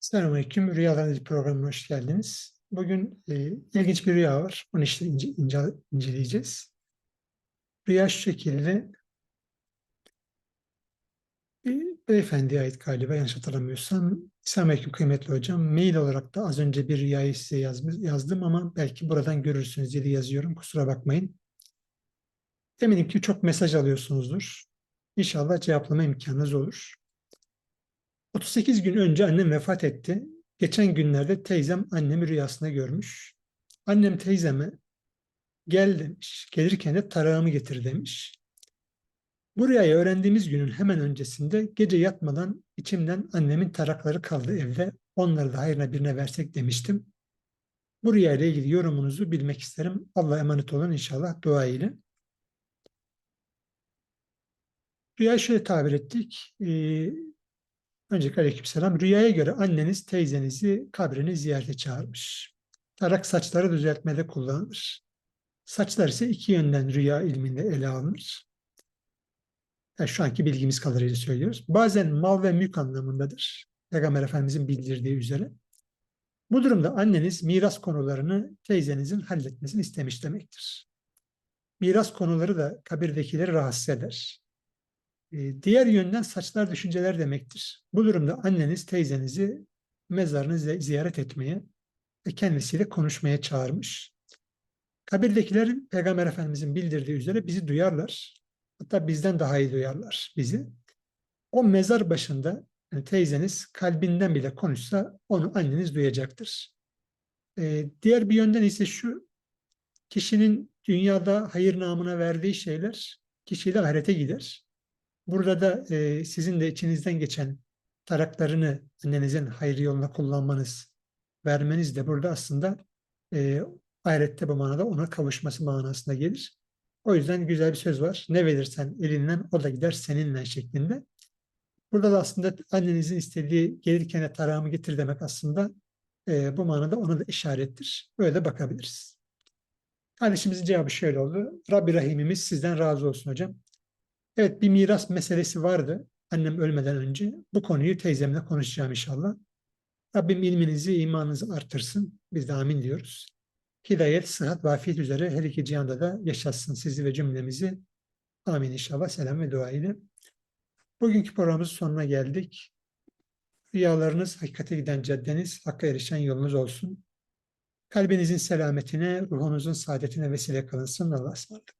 Selamünaleyküm. Rüya Analizi programına hoş geldiniz. Bugün e, ilginç bir rüya var. Onu işte ince, ince- inceleyeceğiz. Rüya şu şekilde bir beyefendiye ait galiba yanlış hatırlamıyorsam. Selamünaleyküm kıymetli hocam. Mail olarak da az önce bir rüyayı size yazmış, yazdım ama belki buradan görürsünüz diye yazıyorum. Kusura bakmayın. Eminim ki çok mesaj alıyorsunuzdur. İnşallah cevaplama imkanınız olur. 38 gün önce annem vefat etti. Geçen günlerde teyzem annemi rüyasında görmüş. Annem teyzeme gel demiş. Gelirken de tarağımı getir demiş. Bu rüyayı öğrendiğimiz günün hemen öncesinde gece yatmadan içimden annemin tarakları kaldı evde. Onları da hayrına birine versek demiştim. Bu rüyayla ilgili yorumunuzu bilmek isterim. Allah'a emanet olun inşallah dua ile. Rüyayı şöyle tabir ettik. Ee, Öncelikle aleykümselam. Rüyaya göre anneniz teyzenizi kabrini ziyarete çağırmış. Tarak saçları düzeltmede kullanılır. Saçlar ise iki yönden rüya ilminde ele alınır. Yani şu anki bilgimiz kadarıyla söylüyoruz. Bazen mal ve mülk anlamındadır. Peygamber Efendimizin bildirdiği üzere. Bu durumda anneniz miras konularını teyzenizin halletmesini istemiş demektir. Miras konuları da kabirdekileri rahatsız eder. E, Diğer yönden saçlar düşünceler demektir. Bu durumda anneniz teyzenizi mezarını zi- ziyaret etmeye ve kendisiyle konuşmaya çağırmış. Kabirdekiler Peygamber Efendimizin bildirdiği üzere bizi duyarlar. Hatta bizden daha iyi duyarlar bizi. O mezar başında yani teyzeniz kalbinden bile konuşsa onu anneniz duyacaktır. E, diğer bir yönden ise şu, kişinin dünyada hayır namına verdiği şeyler kişiyle ahirete gider. Burada da e, sizin de içinizden geçen taraklarını annenizin hayır yoluna kullanmanız, vermeniz de burada aslında e, ahirette bu manada ona kavuşması manasına gelir. O yüzden güzel bir söz var. Ne verirsen elinden o da gider seninle şeklinde. Burada da aslında annenizin istediği gelirken de tarağımı getir demek aslında e, bu manada ona da işarettir. Böyle de bakabiliriz. Kardeşimizin cevabı şöyle oldu. Rabbi Rahimimiz sizden razı olsun hocam. Evet bir miras meselesi vardı annem ölmeden önce. Bu konuyu teyzemle konuşacağım inşallah. Rabbim ilminizi, imanınızı artırsın. Biz de amin diyoruz. Hidayet, sıhhat ve afiyet üzere her iki cihanda da yaşatsın sizi ve cümlemizi. Amin inşallah. Selam ve dua ile. Bugünkü programımızın sonuna geldik. Rüyalarınız hakikate giden caddeniz, hakka erişen yolunuz olsun. Kalbinizin selametine, ruhunuzun saadetine vesile kılınsın. Allah'a ısmarladık.